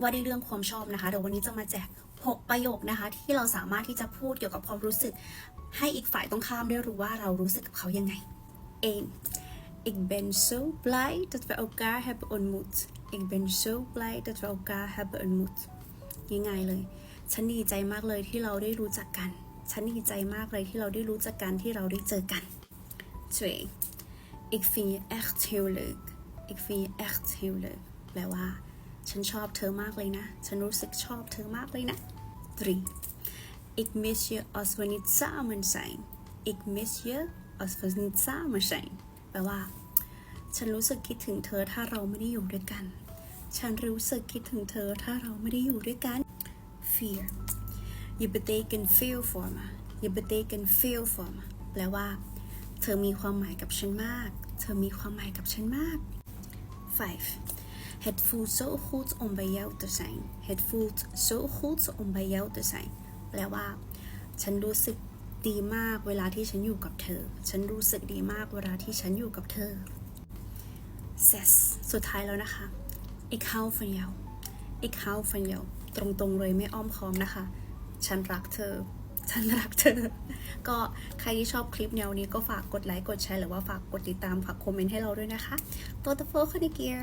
ว่าด้วยเรื่องความชอบนะคะเดี๋ยววันนี้จะมาแจก 6 ประโยคนะคะ ที่เราสามารถที่จะพูดเกี่ยวกับความรู้สึก ให้อีกฝ่ายตรงข้ามได้รู้ว่าเรารู้สึกกับเขายังไง 1. Ik ben zo blij dat we elkaar hebben ontmoet. Ik ben zo blij dat we elkaar hebben ontmoet. ง่ายๆเลย ฉันดีใจมากเลยที่เราได้รู้จักกัน ฉันดีใจมากเลยที่เราได้รู้จักกันที่เราได้เจอกัน 2. Ik vind je echt heel leuk. Ik vind je echt heel leuk. แปลว่า ฉันชอบเธอมากเลยนะ ฉันรู้สึกชอบเธอมากเลยนะ 3. Ik mis je als we niet samen zijn. Ik mis je als we niet samen zijn. แปลว่า ฉันรู้สึกคิดถึงเธอถ้าเราไม่ได้อยู่ด้วยกัน ฉันรู้สึกคิดถึงเธอถ้าเราไม่ได้อยู่ด้วยกัน 4. Je betekent veel voor me. Je betekent veel voor me. แปลว่า เธอมีความหมายกับฉันมาก เธอมีความหมายกับฉันมาก 5. Het voelt zo goed om bij jou te zijn. Het voelt zo goed om bij jou te zijn. แปลว่า ฉันรู้สึกดีมากเวลาที่ฉันอยู่กับเธอ ฉันรู้สึกดีมากเวลาที่ฉันอยู่กับเธอ 6. สุดท้ายแล้วนะคะ Ik hou van jou Ik hou van jou ตรงๆเลยไม่อ้อมค้อมนะคะ ฉันรักเธอ ฉันรักเธอ ก็ใครที่ชอบคลิปแนวนี้ก็ฝากกดไลค์ กดแชร์ หรือว่าฝากกดติดตาม ฝากคอมเมนต์ให้เราด้วยนะคะ ตัวตะโฟคอนิเกีย